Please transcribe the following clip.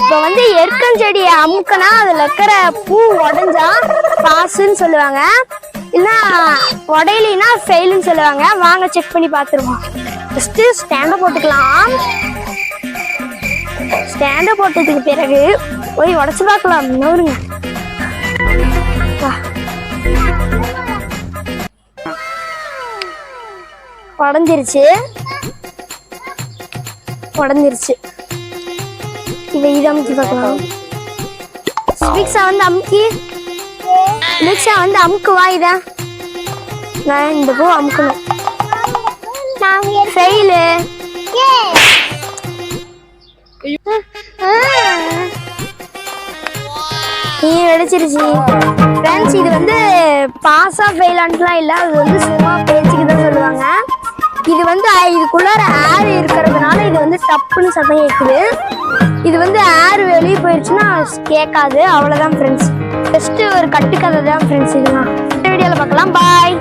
இப்போ வந்து எருக்கஞ்செடியை அமுக்கினா அதில் இருக்கிற பூ உடஞ்சா பாசுன்னு சொல்லுவாங்க. இல்லைன்னா உடையிலினா ஃபெயிலுன்னு சொல்லுவாங்க. வாங்க செக் பண்ணி பார்த்துருவோம் ஃபஸ்ட்டு ஸ்டாண்டை போட்டுக்கலாம். ஸ்டாண்டை போட்டதுக்கு பிறகு போய் உடச்சு பார்க்கலாம். நோருங்க உடஞ்சிருச்சு. உடஞ்சிருச்சு. இதை இதை அமுக்கி பார்க்கலாம் ஸ்பிக்ஸா வந்து அமுக்கி லிக்ஸா வந்து அமுக்குவா இதை நான் இந்த பூ அமுக்கணும் ஃபெயிலு நீ வெடிச்சிருச்சு ஃப்ரெண்ட்ஸ் இது வந்து பாஸா ஃபெயிலான்ட்டுலாம் இல்லை அது வந்து சும்மா பேச்சுக்கு தான் சொல்லுவாங்க. இது வந்து இதுக்குள்ளார ஏர் இருக்கிறதுனால வந்து டப்புன்னு சத்தம் கேட்குது இது வந்து ஏர் வெளியே போயிடுச்சுன்னா கேட்காது. அவ்வளோதான் ஃப்ரெண்ட்ஸ் ஃபஸ்ட்டு ஒரு கட்டுக்கதை தான் ஃப்ரெண்ட்ஸ் இதுதான் வீடியோவில் பார்க்கலாம். பாய்